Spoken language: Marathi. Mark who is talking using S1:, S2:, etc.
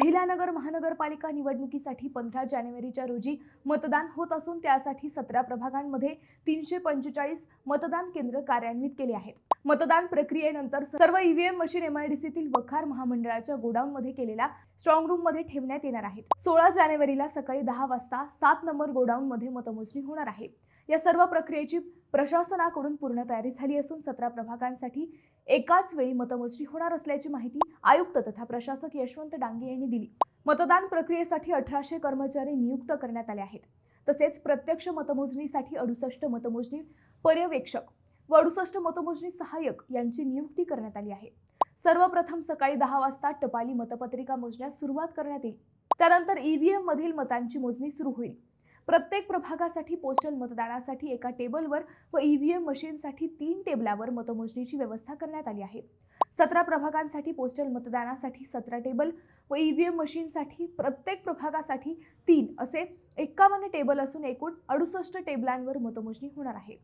S1: पहिल्या नगर महानगरपालिका निवडणुकीसाठी पंधरा जानेवारीच्या रोजी मतदान होत असून त्यासाठी सतरा प्रभागांमध्ये तीनशे पंचेचाळीस मतदान केंद्र कार्यान्वित केले आहेत. मतदान प्रक्रियेनंतर सर्व ईव्हीएम मशीन एमआयडीसीतील वखार महामंडळाच्या गोडाऊनमध्ये केलेल्या स्ट्रॉंग रूममध्ये ठेवण्यात येणार आहेत. सोळा जानेवारीला सकाळी दहा वाजता सात नंबर गोडाऊनमध्ये मतमोजणी होणार आहे. या सर्व प्रक्रियेची प्रशासनाकडून पूर्ण तयारी झाली असून सतरा प्रभागांसाठी एकाच वेळी मतमोजणी होणार असल्याची माहिती आयुक्त तथा प्रशासक यशवंत डांगे यांनी दिली. मतदान प्रक्रियेसाठी अठराशे कर्मचारी नियुक्त करण्यात आले आहेत. तसेच प्रत्यक्ष मतमोजणीसाठी अडुसष्ट मतमोजणी पर्यवेक्षक व अडुसष्ट मतमोजणी सहाय्यक यांची नियुक्ती करण्यात आली आहे. सर्वप्रथम सकाळी दहा वाजता टपाली मतपत्रिका मोजण्यास सुरुवात करण्यात येईल. त्यानंतर ईव्हीएम मधील मतांची मोजणी सुरू होईल. प्रत्येक प्रभागासाठी पोस्टल मतदानासाठी एका टेबलवर व ईव्हीएम मशीनसाठी तीन टेबलावर मतमोजणीची व्यवस्था करण्यात आली आहे. सतरा प्रभागांसाठी पोस्टल मतदानासाठी सतरा टेबल व ईव्हीएम मशीनसाठी प्रत्येक प्रभागासाठी तीन असे एक्कावन्न टेबल असून एकूण अडुसष्ट टेबलांवर मतमोजणी होणार आहे.